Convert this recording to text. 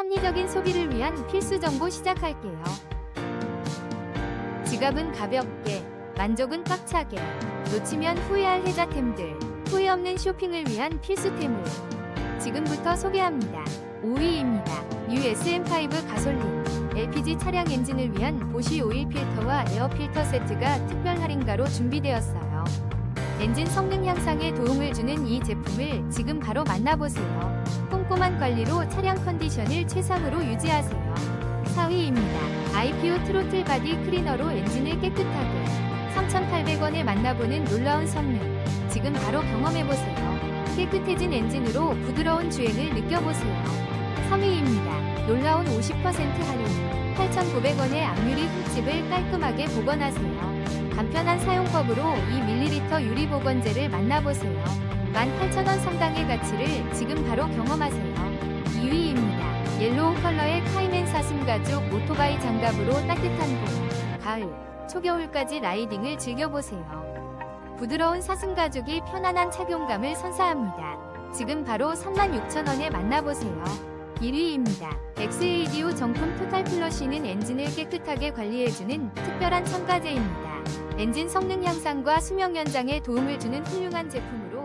합리적인 소비를 위한 필수 정보 시작할게요. 지갑은 가볍게, 만족은 꽉차게, 놓치면 후회할 혜자템들, 후회 없는 쇼핑을 위한 필수템을 지금부터 소개합니다. 5위입니다. USM5 가솔린 LPG 차량 엔진을 위한 보쉬 오일 필터와 에어 필터 세트가 특별 할인가로 준비되었어요. 엔진 성능 향상에 도움을 주는 이 제품을 지금 바로 만나보세요. 꼼꼼한 관리로 차량 컨디션을 최상으로 유지하세요. 4위입니다. IPO 트로틀 바디 클리너로 엔진을 깨끗하게 3,800원에 만나보는 놀라운 성능. 지금 바로 경험해보세요. 깨끗해진 엔진으로 부드러운 주행을 느껴보세요. 3위입니다. 놀라운 50% 할인. 8,900원의 악유리 흠집을 깔끔하게 복원하세요. 간편한 사용법으로 2ml 유리 보건제를 만나보세요. 18,000원 상당의 가치를 지금 바로 경험하세요. 2위입니다. 옐로우 컬러의 카이맨 사슴 가죽 오토바이 장갑으로 따뜻한 봄, 가을, 초겨울까지 라이딩을 즐겨보세요. 부드러운 사슴 가죽이 편안한 착용감을 선사합니다. 지금 바로 36,000원에 만나보세요. 1위입니다. XADO 정품 토탈 플러시는 엔진을 깨끗하게 관리해주는 특별한 첨가제입니다. 엔진 성능 향상과 수명 연장에 도움을 주는 훌륭한 제품으로